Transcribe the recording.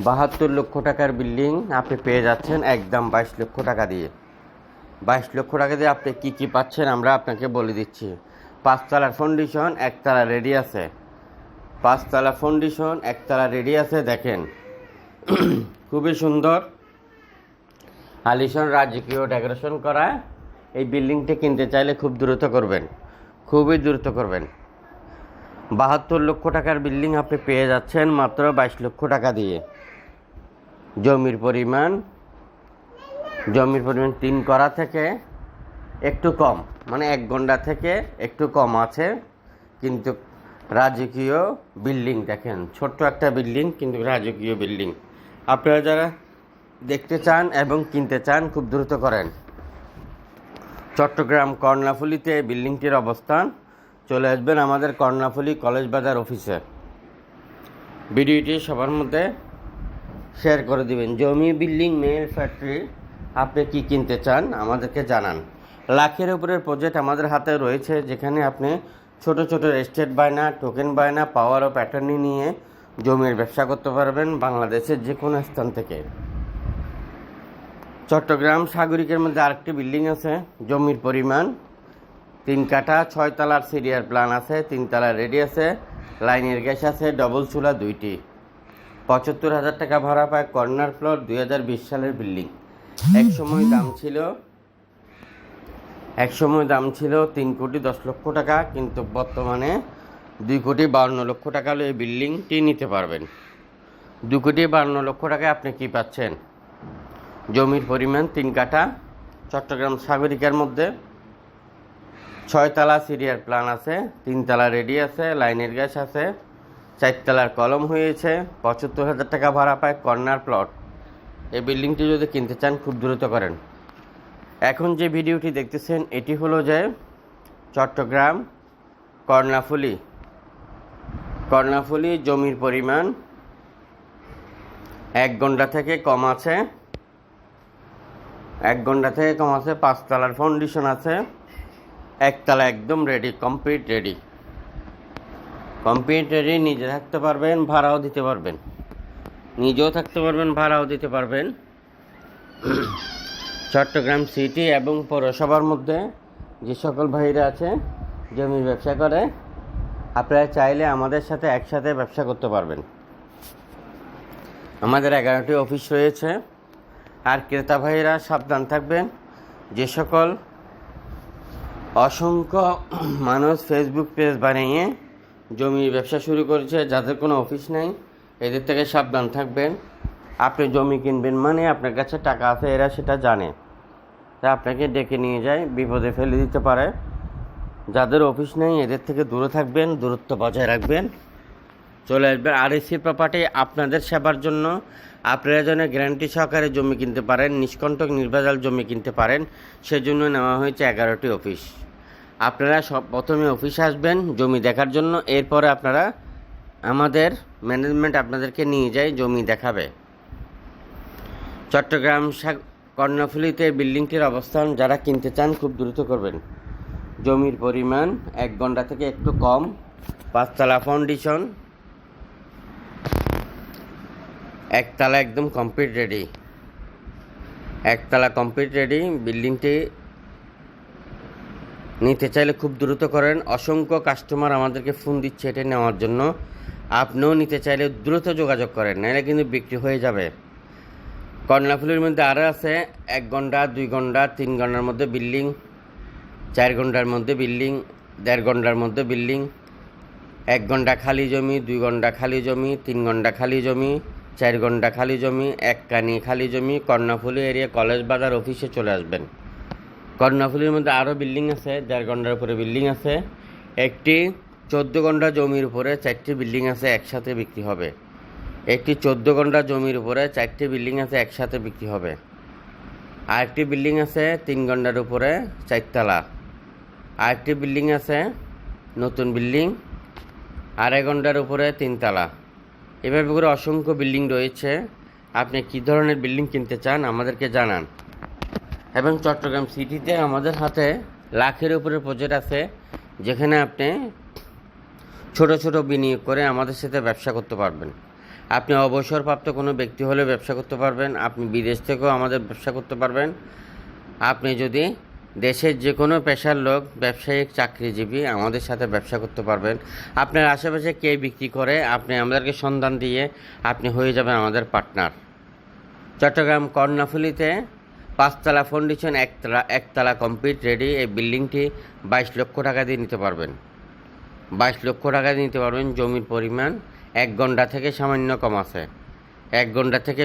বাহাত্তর লক্ষ টাকার বিল্ডিং আপনি পেয়ে যাচ্ছেন একদম বাইশ লক্ষ টাকা দিয়ে। বাইশ লক্ষ টাকা দিয়ে আপনি কী কী পাচ্ছেন আমরা আপনাকে বলে দিচ্ছি। পাঁচতলার ফাউন্ডেশন একতলা রেডি আছে। পাঁচতলা ফাউন্ডেশন একতলা রেডি আছে, দেখেন। খুবই সুন্দর। আলিশন রাজকীয় ডেকোরেশন করা। এই বিল্ডিংটি কিনতে চাইলে খুব দ্রুত করবেন। খুবই দ্রুত করবেন। বাহাত্তর লক্ষ টাকার বিল্ডিং আপনি পেয়ে যাচ্ছেন মাত্র বাইশ লক্ষ টাকা দিয়ে। জমির পরিমাণ জমির পরিমাণ তিন করা থেকে একটু কম মানে এক ঘণ্টা থেকে একটু কম আছে, কিন্তু রাজকীয় বিল্ডিং দেখেন, ছোট্ট একটা বিল্ডিং, কিন্তু রাজকীয় বিল্ডিং। আপনারা যারা দেখতে চান এবং কিনতে চান, খুব দ্রুত করেন। চট্টগ্রাম কর্ণাফুলিতে বিল্ডিংটির অবস্থান, চলে আসবেন আমাদের কর্ণাফুলি কলেজ বাজার অফিসে। ভিডিওটি সবার মধ্যে শেয়ার করে দিবেন। জমি, বিল্ডিং মেল ফ্যাক্টরি আপনি কি কিনতে চান আমাদেরকে জানান। লাখের উপরের প্রজেক্ট আমাদের হাতে রয়েছে, যেখানে আপনি ছোট ছোট এস্টেট বায়না টোকেন বায়না পাওয়ার ও প্যাটার্নি নিয়ে জমির ব্যবসা করতে পারবেন বাংলাদেশের যে কোনো স্থান থেকে। চট্টগ্রাম সাগরিকের মধ্যে আরেকটি বিল্ডিং আছে, জমির পরিমাণ তিন কাঠা, ছয় তলার সিরিয়ার প্ল্যান আছে, তিন তলা রেডি আছে লাইনের গ্যাস আছে ডবল চুলা দুইটি। পঁচাত্তর হাজার টাকা ভাড়া পায় কর্নার ফ্লোর, দুই হাজার বিশ সালের বিল্ডিং। এক সময় দাম ছিল, এক সময় দাম ছিল তিন কোটি দশ লক্ষ টাকা, কিন্তু বর্তমানে দুই কোটি বাউন্ন লক্ষ টাকা হলে এই বিল্ডিংটি নিতে পারবেন। দু কোটি বাউন্ন লক্ষ টাকায় আপনি কি পাচ্ছেন? জমির পরিমাণ তিন কাঠা, চট্টগ্রাম সাগরিকার মধ্যে ছয়তলা সিরিয়ার প্ল্যান আছে, তিনতলা রেডি আছে, লাইনের গ্যাস আছে চারতলার কলম হয়েছে, পঁচাত্তর হাজার টাকা ভাড়া পায় কর্নার প্লট। এই বিল্ডিংটি যদি কিনতে চান, খুব দ্রুত করেন। এখন যে ভিডিওটি দেখতেছেন, এটি হলো যে চট্টগ্রাম কর্ণাফুলি। কর্ণাফুলি জমির পরিমাণ এক ঘণ্টা থেকে কম আছে। এক ঘণ্টা থেকে কম আছে, পাঁচতলার ফাউন্ডেশন আছে। একতলা একদম ready complete ready complete ready নিজে থাকতে পারবেন, ভাড়াও দিতে পারবেন। নিজেও থাকতে পারবেন, ভাড়াও দিতে পারবেন। চট্টগ্রাম সিটি এবং পৌরসভার মধ্যে যে সকল ভাইরা আছে জমির ব্যবসা করে, আপনারা চাইলে আমাদের সাথে একসাথে ব্যবসা করতে পারবেন। আমাদের এগারোটি অফিস রয়েছে। আর ক্রেতা ভাইরা সাবধান থাকবেন, যে সকল অসংখ্য মানুষ ফেসবুক পেজ বানিয়ে জমির ব্যবসা শুরু করেছে, যাদের কোনো অফিস নেই, এদের থেকে সাবধান থাকবেন। আপনি জমি কিনবেন মানে আপনার কাছে টাকা আছে, এরা সেটা জানে। তা আপনাকে ডেকে নিয়ে যায়, বিপদে ফেলে দিতে পারে। যাদের অফিস নেই, এদের থেকে দূরে থাকবেন, দূরত্ব বজায় রাখবেন। চলে আসবেন আর এসি প্রপার্টি আপনাদের সেবার জন্য। আপনারা যেন গ্যারান্টি সহকারে জমি কিনতে পারেন, নিষ্কণ্টক নির্ভেজাল জমি কিনতে পারেন, সেজন্য নেওয়া হয়েছে এগারোটি অফিস। আপনারা সব প্রথমে অফিসে আসবেন জমি দেখার জন্য। এরপরে আপনারা আমাদের ম্যানেজমেন্ট আপনাদেরকে নিয়ে যায় জমি দেখাবে। চট্টগ্রাম কর্ণফুলিতে বিল্ডিংটির অবস্থান যারা কিনতে চান খুব দ্রুত করবেন। জমির পরিমাণ এক ঘণ্টা থেকে একটু কম। পাঁচতলা ফাউন্ডেশন একতলা একদম কমপ্লিট রেডি একতলা কমপ্লিট রেডি বিল্ডিংটি নিতে চাইলে খুব দ্রুত করেন। অসংখ্য কাস্টমার আমাদেরকে ফোন দিচ্ছে এটা নেওয়ার জন্য। আপনিও নিতে চাইলে দ্রুত যোগাযোগ করেন, নাহলে কিন্তু বিক্রি হয়ে যাবে। কর্ণাফুলির মধ্যে আরও আছে, এক ঘণ্টা, দুই ঘণ্টা, তিন ঘণ্টার মধ্যে বিল্ডিং চার ঘণ্টার মধ্যে বিল্ডিং দেড় ঘণ্টার মধ্যে বিল্ডিং এক ঘণ্টা খালি জমি, দুই ঘণ্টা খালি জমি, তিন ঘণ্টা খালি জমি, চার ঘণ্টা খালি জমি, এক কানি খালি জমি কর্ণাফুলি এরিয়া কলেজ বাজার অফিসে চলে আসবেন। কর্ণাফুলির মধ্যে আরও বিল্ডিং আছে, দেড় ঘণ্টার উপরে বিল্ডিং আছে। একটি চোদ্দ ঘণ্টা জমির উপরে চারটি বিল্ডিং আছে একসাথে বিক্রি হবে। একটি চোদ্দ ঘণ্টা জমির উপরে চারটি বিল্ডিং আছে একসাথে বিক্রি হবে। আরেকটি বিল্ডিং আছে তিন ঘণ্টার উপরে চারতলা। আরেকটি বিল্ডিং আছে নতুন বিল্ডিং, আড়াই ঘণ্টার উপরে তিনতলা। এভাবে করে অসংখ্য বিল্ডিং রয়েছে। আপনি কী ধরনের বিল্ডিং কিনতে চান আমাদেরকে জানান। এবং চট্টগ্রাম সিটিতে আমাদের হাতে লাখের উপরে প্রজেক্ট আছে, যেখানে আপনি ছোট ছোট বিনিয়োগ করে আমাদের সাথে ব্যবসা করতে পারবেন। আপনি অবসরপ্রাপ্ত কোনো ব্যক্তি হলে ব্যবসা করতে পারবেন, আপনি বিদেশ থেকেও আমাদের ব্যবসা করতে পারবেন। আপনি যদি দেশের যে কোনো পেশার লোক, ব্যবসায়িক চাকরিজীবী আমাদের সাথে ব্যবসা করতে পারবেন। আপনার আশেপাশে কে বিক্রি করে, আপনি আমাদেরকে সন্ধান দিয়ে আপনি হয়ে যাবেন আমাদের পার্টনার। চট্টগ্রাম কর্ণাফুলিতে পাঁচতলা ফাউন্ডেশন একতলা একতলা কমপ্লিট রেডি এই বিল্ডিংটি বাইশ লক্ষ টাকা দিয়ে নিতে পারবেন। বাইশ লক্ষ টাকা দিয়ে নিতে পারবেন জমির পরিমাণ। এক ঘণ্টা থেকে সামান্য কম আছে। এক ঘণ্টা থেকে